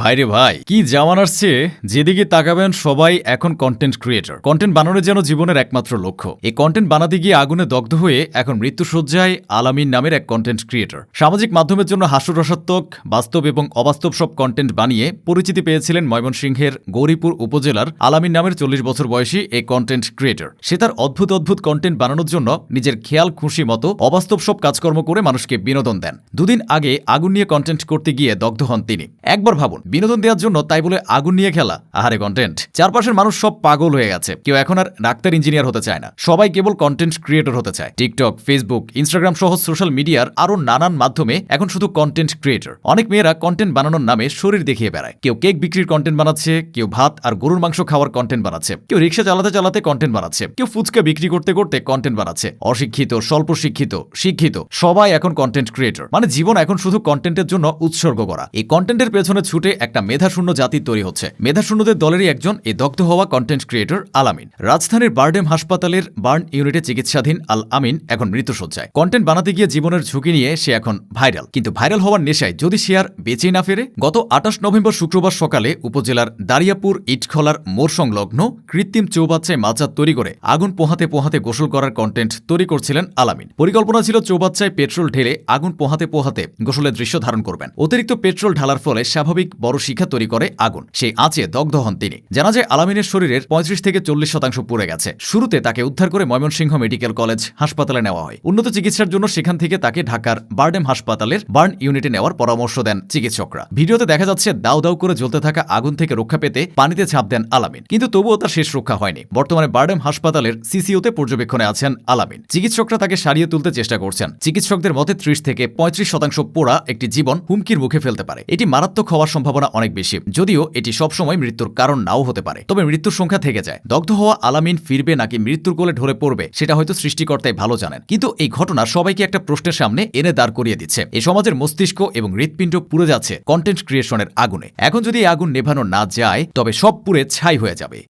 ভাইরে ভাই, কি জামান আসছে? যেদিকে তাকাবেন সবাই এখন কন্টেন্ট ক্রিয়েটর কন্টেন্ট বানানো যেন জীবনের একমাত্র লক্ষ্য। এই কন্টেন্ট বানাতে গিয়ে আগুনে দগ্ধ হয়ে এখন মৃত্যুসজ্জায় আলামিন নামের এক কন্টেন্ট ক্রিয়েটর সামাজিক মাধ্যমের জন্য হাস্যরসাত্মক, বাস্তব এবং অবাস্তব সব কন্টেন্ট বানিয়ে পরিচিতি পেয়েছিলেন ময়মনসিংহের গৌরীপুর উপজেলার আলামিন নামের চল্লিশ বছর বয়সী এই কন্টেন্ট ক্রিয়েটর সে তার অদ্ভুত অদ্ভুত কন্টেন্ট বানানোর জন্য নিজের খেয়াল, খুশি মতো অবাস্তব সব কাজকর্ম করে মানুষকে বিনোদন দেন। দুদিন আগে আগুন নিয়ে কন্টেন্ট করতে গিয়ে দগ্ধ হন তিনি। একবার ভাবুন বিনোদন দেওয়ার জন্য তাই বলে আগুন নিয়ে খেলা। আহারে কন্টেন্ট চারপাশের মানুষ সব পাগল হয়ে গেছে। কেউ এখন আর ডাক্তার ইঞ্জিনিয়ার হতে চায় না। সবাই কেবল কন্টেন্ট ক্রিয়েটর হতে চায়। টিকটক ফেসবুক ইনস্টাগ্রাম সহ সোশ্যাল মিডিয়ার আরও নানান মাধ্যমে এখন শুধু কন্টেন্ট ক্রিয়েটর অনেক মেয়েরা কন্টেন্ট বানানোর নামে শরীর দেখিয়ে বেড়ায়। কেউ কেক বিক্রির কন্টেন্ট বানাচ্ছে, কেউ ভাত আর গরুর মাংস খাওয়ার কন্টেন্ট বানাচ্ছে, কেউ রিক্সা চালাতে চালাতে কন্টেন্ট বানাচ্ছে, কেউ ফুচকা বিক্রি করতে করতে কন্টেন্ট বানাচ্ছে। অশিক্ষিত স্বল্প শিক্ষিত শিক্ষিত সবাই এখন কন্টেন্ট ক্রিয়েটর মানে জীবন এখন শুধু কন্টেন্টের জন্য উৎসর্গ করা। এই কন্টেন্টের পেছনে ছুটে একটা মেধাশূন্য জাতি তৈরি হচ্ছে। মেধাশূন্যদের দলেরই একজন এই দগ্ধ হওয়া কন্টেন্ট ক্রিয়েটর আল আমিন রাজধানীর বার্ডেম হাসপাতালের বার্ন ইউনিটে চিকিৎসাধীন আল আমিন এখন মৃত্যুসজ্জায় কন্টেন্ট বানাতে গিয়ে জীবনের ঝুঁকি নিয়ে সে এখন ভাইরাল কিন্তু ভাইরাল হওয়ার নেশায় যদি সে আর বেঁচেই না ফেরে, গত আঠাশ নভেম্বর শুক্রবার সকালে উপজেলার দারিয়াপুর ইটখলার মোড় সংলগ্ন কৃত্রিম চৌবাচ্চায় মাচার তৈরি করে আগুন পোহাতে পোহাতে গোসল করার কন্টেন্ট তৈরি করছিলেন আলামিন পরিকল্পনা ছিল চৌবাচ্চায় পেট্রোল ঢেলে আগুন পোহাতে পোহাতে গোসলের দৃশ্য ধারণ করবেন। অতিরিক্ত পেট্রোল ঢালার ফলে স্বাভাবিক বড় শিখা তৈরি করে আগুন। সেই আঁচে দগ্ধ হন তিনি। জানা যায়, আলামিনের শরীরের পঁয়ত্রিশ থেকে চল্লিশ শতাংশ পুড়ে গেছে। শুরুতে তাকে উদ্ধার করে ময়মনসিংহ মেডিকেল কলেজ হাসপাতালে নেওয়া হয়। উন্নত চিকিৎসার জন্য সেখান থেকে তাকে ঢাকার বার্ডেম হাসপাতালের বার্ন ইউনিটে নেওয়ার পরামর্শ দেন চিকিৎসকরা। ভিডিওতে দেখা যাচ্ছে, দাউ দাউ করে জ্বলতে থাকা আগুন থেকে রক্ষা পেতে পানিতে ঝাঁপ দেন আলামিন। কিন্তু তবুও তার শেষ রক্ষা হয়নি। বর্তমানে বার্ডেম হাসপাতালের সিসিওতে পর্যবেক্ষণে আছেন আলামিন। চিকিৎসকরা তাকে সারিয়ে তুলতে চেষ্টা করছেন। চিকিৎসকদের মতে ত্রিশ থেকে পঁয়ত্রিশ শতাংশ পোড়া একটি জীবন হুমকির মুখে ফেলতে পারে। এটি মারাত্মক হওয়ার সম্ভাবনা অনেক বেশি, যদিও এটি সবসময় মৃত্যুর কারণ নাও হতে পারে। তবে মৃত্যুর সংখ্যা থেকে যায়। দগ্ধ হওয়া আলামিন ফিরবে নাকি মৃত্যুর কোলে ঢলে পড়বে, সেটা হয়তো সৃষ্টিকর্তাই ভালো জানেন। কিন্তু এই ঘটনা সবাইকে একটা প্রশ্নের সামনে এনে দাঁড় করিয়ে দিচ্ছে। এই সমাজের মস্তিষ্ক এবং হৃৎপিণ্ড পুড়ে যাচ্ছে কন্টেন্ট ক্রিয়েশনের আগুনে। এখন যদি আগুন নেভানো না যায়, তবে সব পুরে ছাই হয়ে যাবে।